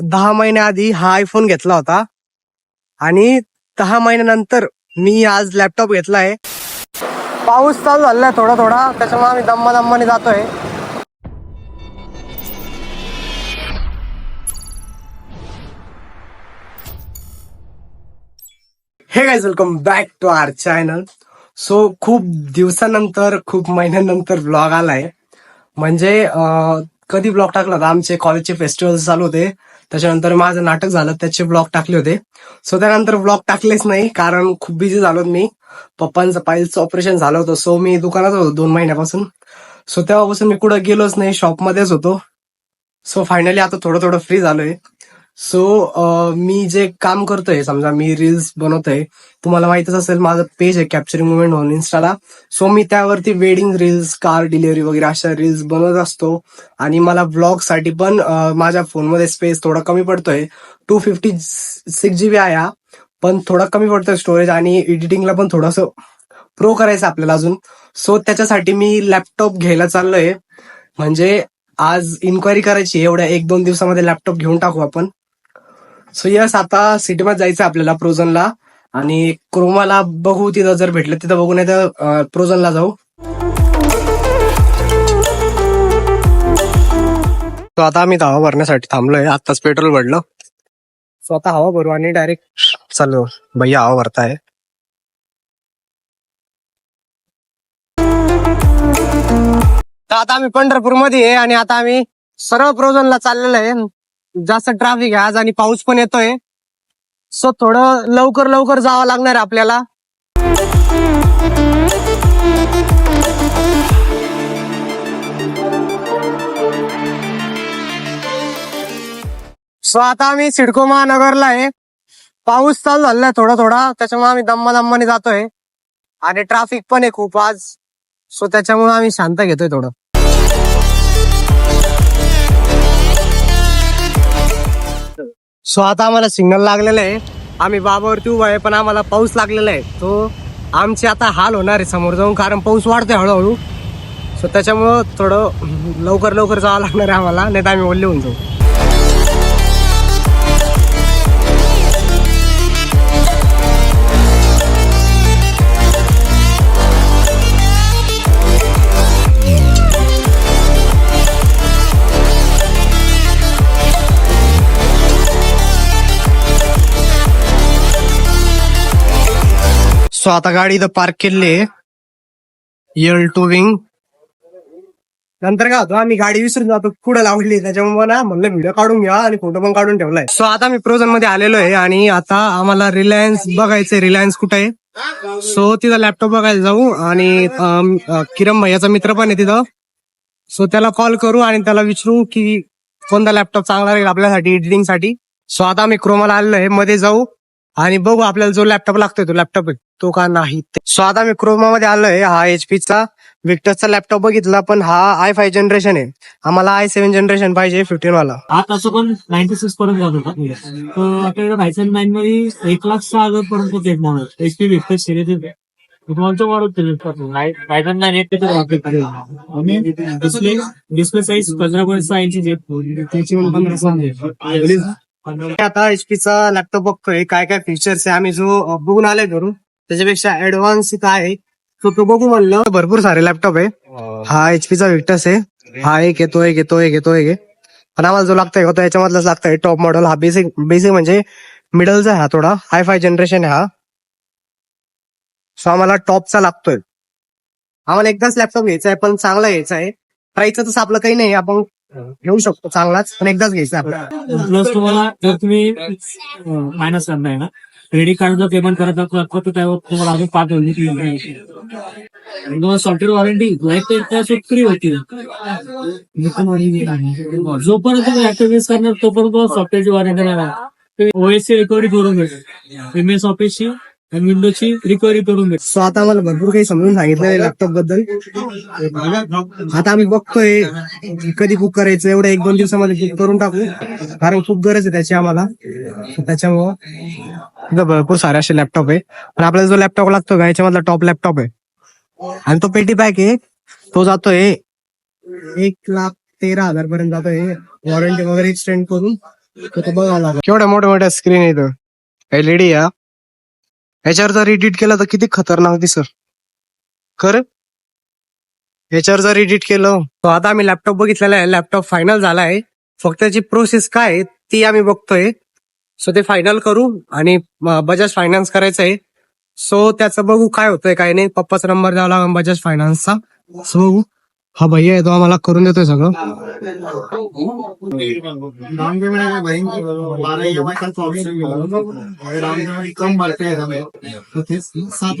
दहा महिन्याआधी हा आयफोन घेतला होता. आणि दहा महिन्यानंतर मी आज लॅपटॉप घेतलाय पाऊस चालू झालाय थोडा थोडा त्याच्यामुळे आम्ही दम्मा दम्माने जातोय. Hey guys welcome back to our channel so खूप दिवसानंतर खूप महिन्यानंतर ब्लॉग आलाय. म्हणजे कधी ब्लॉग टाकला होता? आमचे कॉलेजचे फेस्टिवल चालू होते. त्याच्यानंतर माझं नाटक झालं त्याचे ब्लॉग टाकले होते. सो त्यानंतर ब्लॉग टाकलेच नाही कारण खूप बिझी झालो मी. पप्पांचं पाईलचं ऑपरेशन झालं होतं. सो मी दुकानात होतो दोन महिन्यापासून. सो तेव्हापासून मी कुठं गेलोच नाही शॉपमध्येच होतो. सो फायनली आता थोडं थोडं फ्री झालोय. सो uh, मी जे काम करतोय समजा मी रील्स बनवतोय तुम्हाला माहितच असेल माझं पेज आहे कॅप्चरिंग मुवमेंट म्हणून इन्स्टाला सो मी त्यावरती वेडिंग रील्स कार डिलिव्हरी वगैरे अशा रील्स बनवत असतो. आणि मला ब्लॉगसाठी पण uh, माझ्या फोनमध्ये स्पेस थोडा कमी पडतोय. टू फिफ्टी सिक्स जीबी आहे हा. पण थोडा कमी पडतोय स्टोरेज आणि एडिटिंगला पण थोडंसं प्रो करायचं आपल्याला अजून. सो त्याच्यासाठी मी लॅपटॉप घ्यायला चाललोय. म्हणजे आज इन्क्वायरी करायची आहे. एवढ्या एक दोन दिवसामध्ये लॅपटॉप घेऊन टाकू आपण. सो यस आता सिटीमध्ये जायचं आपल्याला प्रोझनला आणि क्रोमाला बघू तिथं जर भेटलं तिथं बघू नाही तर प्रोझनला जाऊ. सो आता आम्ही हवा भरण्यासाठी थांबलोय. आताच पेट्रोल भरलं. सो आता हवा भरू आणि डायरेक्ट चालू. भैया हवा भरताय. तर आता आम्ही पंढरपूरमध्ये आहे आणि आता आम्ही सरळ प्रोझनला चाललेलो आहे. जास्त ट्रॅफिक आहे. आज आणि पाऊस पण येतोय. सो थोडं लवकर लवकर जावं लागणार आहे आपल्याला. सो आता आम्ही सिडको महानगरला आहे. पाऊस चालू झालाय थोडा थोडा. त्याच्यामुळे आम्ही दम्मा दम्माने जातोय. आणि ट्रॅफिक पण आहे खूप आज. सो त्याच्यामुळे आम्ही शांत घेतोय थोडं. सो आता आम्हाला सिग्नल लागलेलं आहे. आम्ही बाबावरती उभा आहे पण आम्हाला पाऊस लागलेला आहे. तो आमचे आता हाल होणार आहे समोर जाऊन कारण पाऊस वाढतोय हळूहळू. सो त्याच्यामुळं थोडं लवकर लवकर जावं लागणार आहे आम्हाला नाही तर आम्ही ओल्ले होऊन जाऊ. सो आता गाडी इथं पार्क केली यल टू विंग नंतर काय होतो आम्ही गाडी विसरून जातो पुढे लावली त्याच्यामुळे ना म्हणलं व्हिडिओ काढून घ्या आणि फोटो पण काढून ठेवलाय. सो आता मी प्रोझनमध्ये आलेलो आहे आणि आता आम्हाला रिलायन्स बघायचंय रिलायन्स कुठे आहे. सो तिथं लॅपटॉप बघायला जाऊ आणि किरण किरम भैयाचा मित्र पण आहे तिथं. सो त्याला कॉल करू आणि त्याला विचारू की कोणता लॅपटॉप चांगला राहील आपल्यासाठी एडिटिंगसाठी. सो आता आम्ही क्रोमाला आलेलो आहे मध्ये जाऊ. आणि बघू आपल्याला जो लॅपटॉप लागतोय तो लॅपटॉप आहे. तो का नाही? सो आता मी क्रोमा मध्ये आलोय. हा HP चा विक्टसचा लॅपटॉप बघितला पण हा आय फाय जनरेशन आहे. आम्हाला आय सेव्हन जनरेशन पाहिजे फिफ्टीन वाला. आता असं पण नाईन्टी सिक्स पर्यंत जात होता. आपल्याकडे नाईन मध्ये एक लाख सहा हजार पर्यंत एक मॉडेल एच पी विकत सिरीज डिस्प्ले साईज पंधरा पॉईंट सहा इंची आता HP चा लॅपटॉप बघतोय. काय काय फीचर्स आहे? आम्ही जो बघून आलोय घरून त्याच्यापेक्षा ऍडव्हान्स इथं आहे तो तो बघू म्हणलं. भरपूर सारे लॅपटॉप आहे. हा. HP चा विक्टस आहे. हा एक आहे तो एक आहे तो एक आहे तो एक पण आम्हाला जो लागतोय तो याच्यामधलाच लागतोय. टॉप मॉडेल हा बेसिक बेसिक म्हणजे मिडलचा आहे हा थोडा. हाय फाय जनरेशन आहे हा. सो आम्हाला टॉपचा लागतोय. आम्हाला एकदाच लॅपटॉप घ्यायचा आहे पण चांगला घ्यायचा आहे. प्राईसचं तसं आपलं काही नाही. आपण घेऊ शकतो चांगलाच पण एकदाच घ्यायचा आपल्याला. प्लस तुम्हाला जर तुम्ही मायनस करणार ना क्रेडिट कार्ड जर पेमेंट करत तर त्यावर तुम्हाला अजून पाच तुम्हाला सॉफ्टवेअर वॉरंटी लाईफ टाईम त्यासोबत फ्री होती जोपर्यंत तुम्ही ऍक्टिव्ह करणार तोपर्यंत तुम्हाला सॉफ्टवेअरची वॉरंटी नाही ओएसची रिकव्हरी करून भेटेल एम एस ऑफिसची आणि विंडोजची रिकव्हरी करून भेटेल सो आता आम्हाला भरपूर काही समजून सांगितलं लॅपटॉपबद्दल. आता आम्ही बघतोय कधी बुक करायचं एवढ्या एक दोन दिवसामध्ये बुक करून टाकू. कारण खूप गरज आहे त्याची आम्हाला. त्याच्यामुळं भरपूर सारे असे लॅपटॉप आहे. पण आपल्याला जो लॅपटॉप लागतो का याच्यामधला टॉप लॅपटॉप आहे. आणि तो पेटी पॅक आहे. तो जातोय एक लाख तेरा हजार पर्यंत जातोय. वॉरंटी वगैरे एक्सटेंड करून केवढ्या मोठ्या मोठ्या स्क्रीन येतं एलईडी या. याच्यावर जर एडिट केलं तर किती खतरनाक दिसर खरं? याच्यावर जर एडिट केलं तर आता आम्ही लॅपटॉप बघितलेला आहे. लॅपटॉप फायनल झाला आहे फक्त त्याची प्रोसेस काय आहे ती आम्ही बघतोय. सो ते फायनल करू आणि बजाज फायनान्स करायचं आहे. सो त्याचं बघू काय होतंय काय नाही. पप्पाचा नंबर द्यावा लागेल बजाज फायनान्सचा सो बघू. हा भैया येतो आम्हाला करून देतोय सगळं. डाउन पेमेंट एम आई कम सात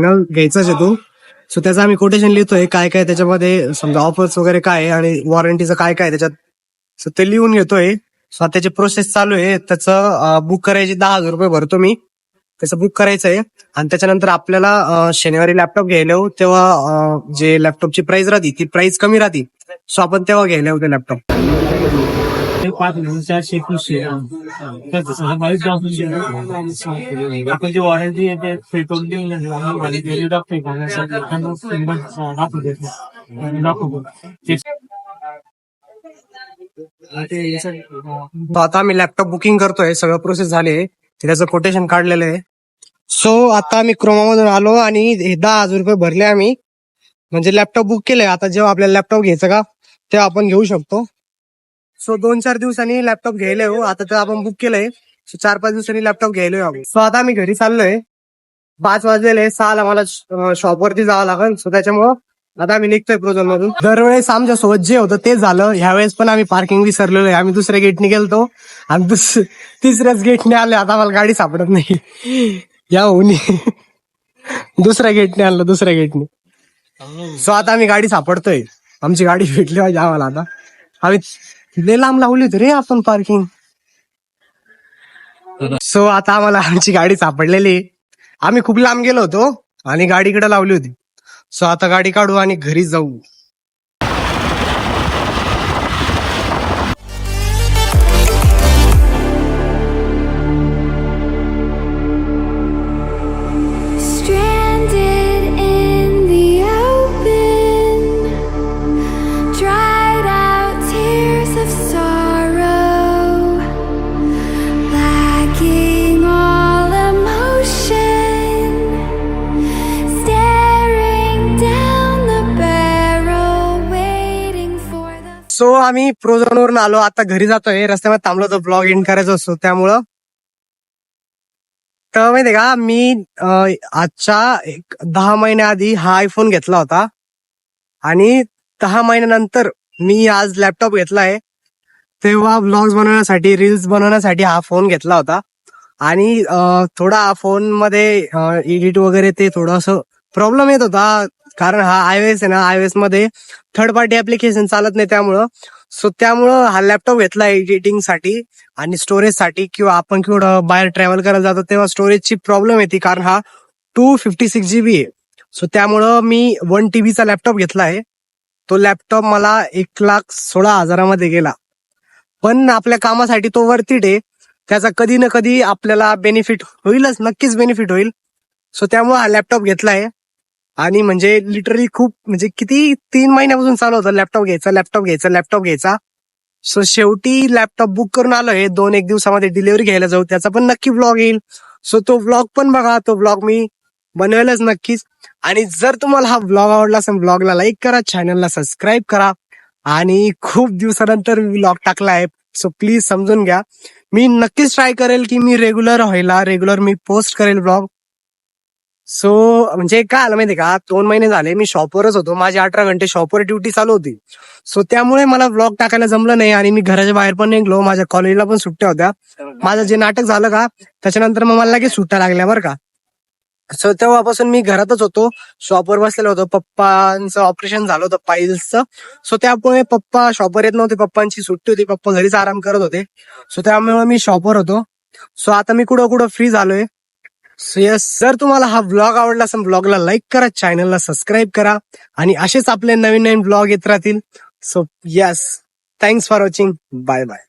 घ्यायचाच येतो सो त्याचं आम्ही कोटेशन लिहितोय काय काय त्याच्यामध्ये समजा ऑफर्स वगैरे काय आहे आणि वॉरंटीचं काय काय त्याच्यात. सो ते लिहून घेतोय. सो आता त्याची प्रोसेस चालू आहे. त्याचं बुक करायची दहा हजार रुपये भरतो मी. त्याचं बुक करायचं आहे आणि त्याच्यानंतर आपल्याला शनिवारी लॅपटॉप घ्यायला येऊ. तेव्हा जे लॅपटॉपची प्राइस राहते ती प्राइस कमी राहते. सो आपण तेव्हा घ्यायला येऊ ते लॅपटॉप पाच हजार चारशे एकवीसशे बावीस हजार आपण जी वॉरंटी आहे ते पेट्रोल देऊन व्हॅलिडिटी टाकतोय दाखवतो तो आता आम्ही लॅपटॉप बुकिंग करतोय सगळं प्रोसेस झाले. त्याचं कोटेशन काढलेलं आहे. सो आता आम्ही क्रोमामधून आलो आणि दहा हजार रुपये भरले आम्ही. म्हणजे लॅपटॉप बुक केले आता जेव्हा आपल्याला लॅपटॉप घ्यायचं का तेव्हा आपण घेऊ शकतो. सो दोन चार दिवसांनी लॅपटॉप घ्यायला येऊ. आता तर आपण बुक केलंय. सो चार पाच दिवसांनी लॅपटॉप घ्यायला येऊ आपण. सो आता मी घरी चाललोय. पाच वाजलेले सहाला मला शॉपवरती जावं लागेल. सो त्याच्यामुळं आता आम्ही निघतोय प्रोझन मधून दरवेळेस आमच्यासोबत जे होतं ते झालं. ह्यावेळेस पण आम्ही पार्किंग विसरलेलो आहे. आम्ही दुसऱ्या गेटने गेलतो. आणि दुस तिसऱ्याच गेटने आले. आता आम्हाला गाडी सापडत नाही. या होऊन. दुसऱ्या गेटने आणलं. दुसऱ्या गेटने सो आता आम्ही गाडी सापडतोय. आमची गाडी भेटली पाहिजे आम्हाला आता. आम्ही लय लांब लावली होती रे आपण पार्किंग सो आता आम्हाला आमची गाडी सापडलेली. आहे. आम्ही खूप लांब गेलो होतो आणि गाडीकडे लावली होती. सो आता गाडी काढू आणि घरी जाऊ. सो आम्ही प्रोझोन वरून आलो. आता घरी जातोय. रस्त्यामध्ये थांबलो तो ब्लॉग एंड करायचा असतो त्यामुळं. तर माहितीये का मी अं, आजच्या एक दहा महिन्याआधी हा आयफोन घेतला होता. आणि दहा महिन्यानंतर मी आज लॅपटॉप घेतलाय. तेव्हा ब्लॉग्स बनवण्यासाठी रील्स बनवण्यासाठी हा फोन घेतला होता. आणि अं, थोडा फोनमध्ये एडिट वगैरे ते थोडंसं प्रॉब्लेम येत होता. कारण हा आयओएस आहे ना आयओएसमध्ये थर्ड पार्टी ऍप्लिकेशन चालत नाही त्यामुळं. सो त्यामुळं हा लॅपटॉप घेतला एडिटिंगसाठी आणि स्टोरेजसाठी किंवा आपण किंवा बाहेर ट्रॅव्हल करायला जातो तेव्हा स्टोरेजची प्रॉब्लेम येते कारण हा टू फिफ्टी सिक्स जीबी आहे. सो त्यामुळं मी वन टीबीचा लॅपटॉप घेतला आहे. तो लॅपटॉप मला एक लाख सोळा हजारामध्ये गेला. पण आपल्या कामासाठी तो वरतीट आहे. त्याचा कधी ना कधी आपल्याला बेनिफिट होईलच नक्कीच बेनिफिट होईल. सो त्यामुळे हा लॅपटॉप घेतला आहे. आणि म्हणजे लिटरली खूप म्हणजे किती तीन महिन्यापासून चालू होतं लॅपटॉप घ्यायचा लॅपटॉप घ्यायचा लॅपटॉप घ्यायचा. सो शेवटी लॅपटॉप बुक करून आलो हे दोन एक दिवसामध्ये डिलिव्हरी घ्यायला जाऊ त्याचा पण नक्की ब्लॉग येईल. सो तो ब्लॉग पण बघा तो ब्लॉग मी बनवेलच नक्कीच. आणि जर तुम्हाला हा ब्लॉग आवडला असेल ब्लॉगला लाईक करा चॅनलला सबस्क्राईब करा. आणि खूप दिवसानंतर मी ब्लॉग टाकला आहे सो प्लीज समजून घ्या. मी नक्कीच ट्राय करेल की मी रेग्युलर व्हायला रेग्युलर मी पोस्ट करेल ब्लॉग सो म्हणजे काय आलं माहितीये का? दोन महिने झाले मी शॉपवरच होतो. माझी अठरा घंटे शॉपवर ड्युटी चालू होती. सो त्यामुळे मला ब्लॉग टाकायला जमलं नाही आणि मी घराच्या बाहेर पण निघलो. माझ्या कॉलेजला पण सुट्ट्या होत्या. माझं जे नाटक झालं का त्याच्यानंतर मग मला लगेच सुट्ट्या लागल्या बरं का. सो तेव्हापासून मी घरातच होतो. शॉपवर बसलेलो होतो. पप्पांचं ऑपरेशन झालं होतं पाईल्सचं सो त्यामुळे पप्पा शॉपवर येत नव्हते. पप्पांची सुट्टी होती. पप्पा घरीच आराम करत होते. सो त्यामुळे मी शॉपवर होतो. सो आता मी कुठं कुठं फ्री झालोय. सो यस जर तुम्हाला हा ब्लॉग आवडला असेल ब्लॉगला लाईक करा चॅनलला सबस्क्राईब करा आणि असेच आपले नवीन नवीन ब्लॉग येत राहतील. So yes thanks for watching bye bye